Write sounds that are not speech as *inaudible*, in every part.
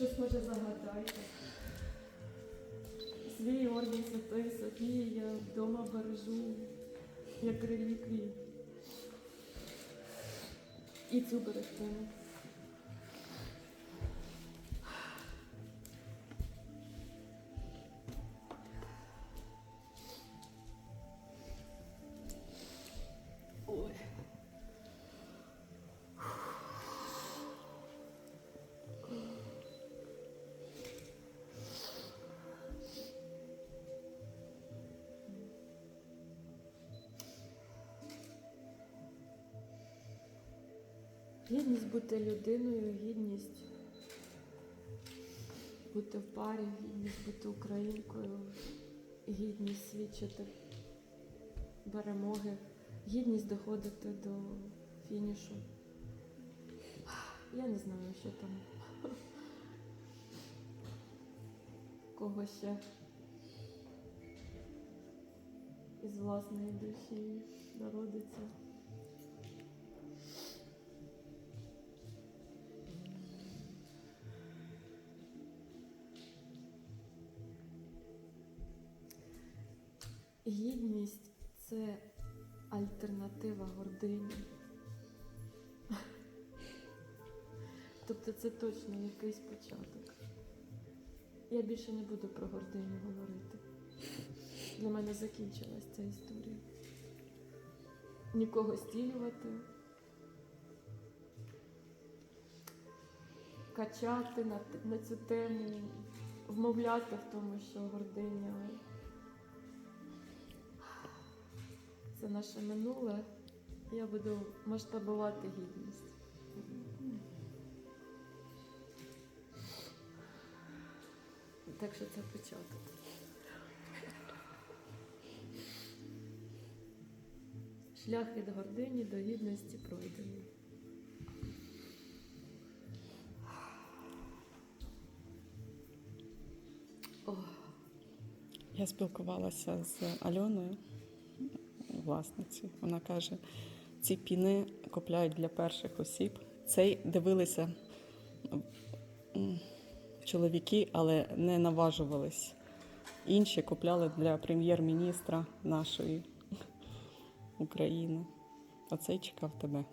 Щось може загадайте. Свій орден Святої Софії я вдома бережу як реліквію. І цю берегтиму. Гідність бути людиною, гідність бути в парі, гідність бути українкою, гідність свідчити перемоги, гідність доходити до фінішу. Я не знаю, що там. Кого ще із власної душі народиться. Гідність це альтернатива гордині. Тобто це точно якийсь початок. Я більше не буду про гординю говорити. Для мене закінчилась ця історія. Нікого стілювати, качати на, на цю тему, вмовляти в тому, що гординя це наше минуле. Я буду масштабувати гідність. Так що це початок. Шлях від гордині до гідності пройдений. Я спілкувалася з Альоною, власницею. Вона каже, ці піни купляють для перших осіб. Цей дивилися чоловіки, але не наважувались. Інші купляли для прем'єр-міністра нашої України. А цей чекав тебе.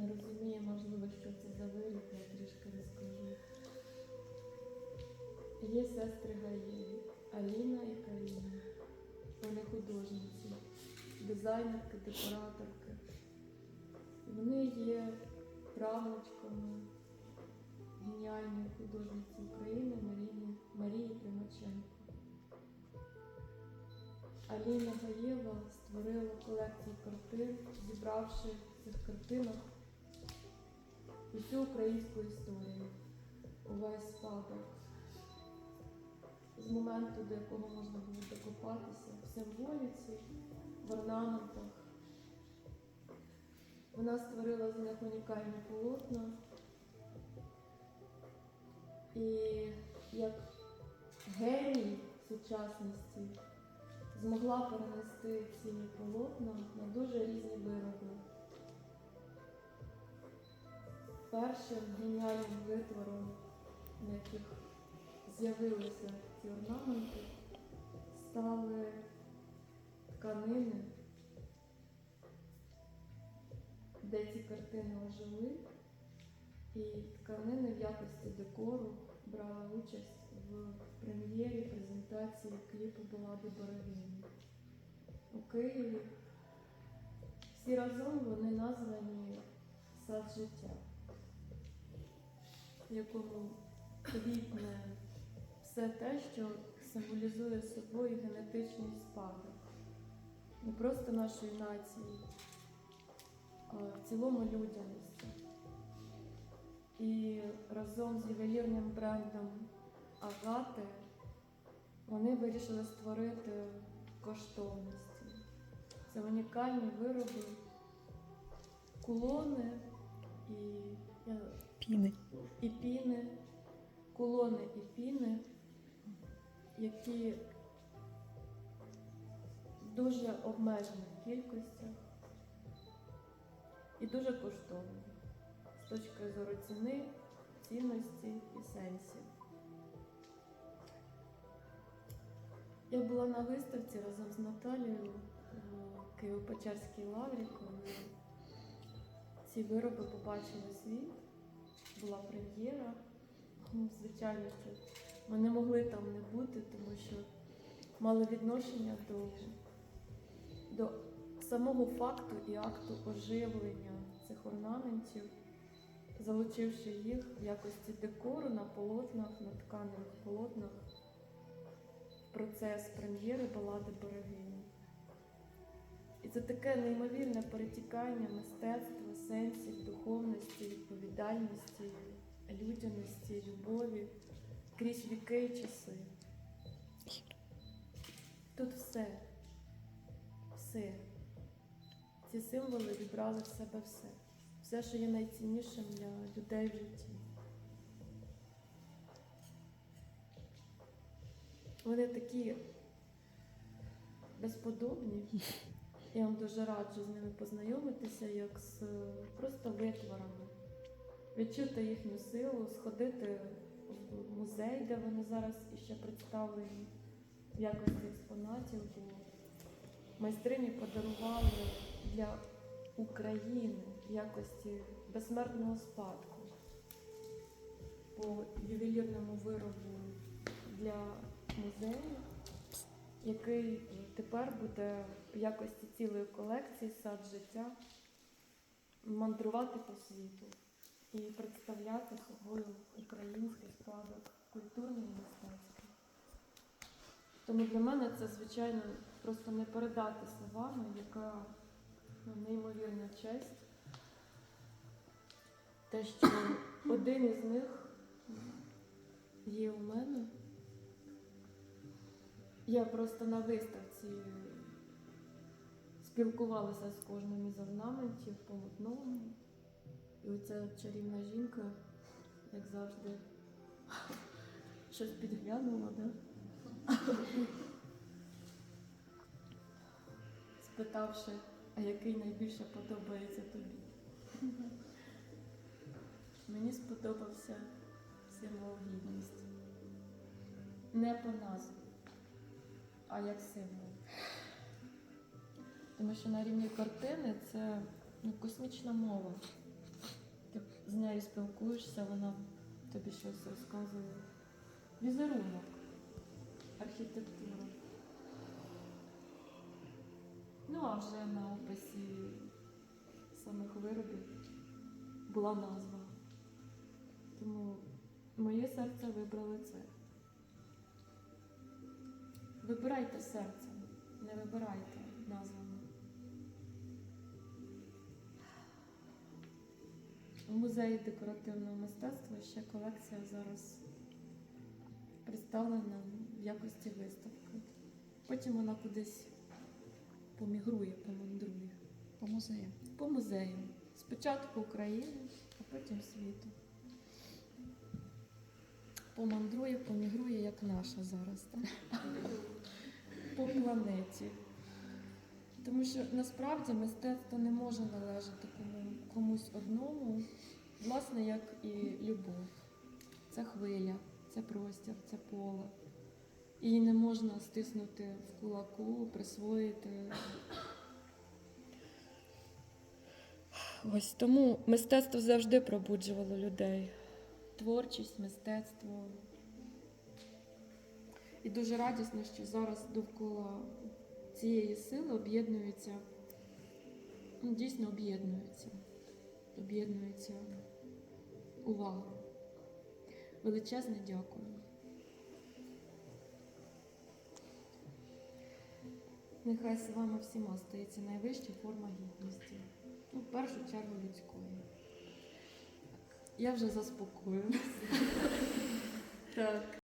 Не розуміє, можливо, що це за виріб, я трішки розкажу. Є сестри Гаєві, Аліна і Каріна. Вони художниці, дизайнерки, декораторки. Вони є правнучками геніальної художниці України Марії, Марії Примаченко. Аліна Гаєва створила колекцію картин, зібравши в цих картинах усю українську історію, увесь спадок. З моменту, до якого можна було докопатися, в символіці, в орнаментах. Вона створила з них унікальні полотна. І як геній сучасності змогла перенести ці полотна на дуже різні вироби. Першим геніальним витвором, на яких з'явилися ці орнаменти, стали тканини, де ці картини ожили, і тканини в якості декору брали участь в прем'єрі презентації кліпу Балади Боровіні у Києві. Всі разом вони названі сад життя, в якому квітне все те, що символізує собою генетичний спадок. Не просто нашої нації, а в цілому людяності. І разом з ювелірним брендом Агати вони вирішили створити коштовності. Це унікальні вироби, кулони і, Піни. і піни, кулони і піни, які в дуже обмежених кількостях і дуже коштовні з точки зору ціни, цінності і сенсів. Я була на виставці разом з Наталією в Києво-Печерській лаврі, коли ці вироби побачили світ, була прем'єра. Ну, Звичайно, це ми не могли там не бути, тому що мали відношення до, до самого факту і акту оживлення цих орнаментів, залучивши їх в якості декору на полотнах, на тканевих полотнах процес прем'єри балади Берегині. Це таке неймовірне перетікання мистецтва, сенсів, духовності, відповідальності, людяності, любові крізь віки і часи. Тут все, все. Ці символи вібрали в себе все. Все, що є найціннішим для людей в житті. Вони такі безподобні. Я вам дуже раджу з ними познайомитися, як з е, просто витворами, відчути їхню силу, сходити в музей, де вони зараз іще представлені в якості експонатів, бо майстрині подарували для України в якості безсмертного спадку. По ювелірному виробу для музею, який тепер буде в якості цілої колекції сад життя мандрувати по світу і представляти собою український спадок, культурний мистецький. Тому для мене це, звичайно, просто не передати словами, яка ну, неймовірна честь. Те, що один із них є у мене. Я просто на виставці спілкувалася з кожним із орнаментів по одному. І оця чарівна жінка, як завжди, *laughs* щось підглянула, да? *laughs* спитавши, а який найбільше подобається тобі. Мені сподобався символ гідності. Не по назві, а як символ. Тому що на рівні картини це ну, космічна мова. Ти з нею спілкуєшся, вона тобі щось розказує. Візерунок, архітектура. Ну, а вже на описі самих виробів була назва. Тому моє серце вибрало це. Вибирайте серцем, не вибирайте назвами. У музеї декоративного мистецтва ще колекція зараз представлена в якості виставки. Потім вона кудись помігрує, помандрує. По музею. По музею. Спочатку України, а потім світу. Помандрує, помігрує, як наша зараз, так? По планеті. Тому що насправді мистецтво не може належати кому, комусь одному, власне, як і любов. Це хвиля, це простір, це поле. Її не можна стиснути в кулаку, присвоїти Ось тому мистецтво завжди пробуджувало людей. Творчість, мистецтво. І дуже радісно, що зараз довкола цієї сили об'єднуються, ну, дійсно об'єднуються. Об'єднується увага. Величезне дякую. Нехай з вами всіма стається найвища форма гідності. Ну, в першу чергу людської. Я вже заспокоююся. Так.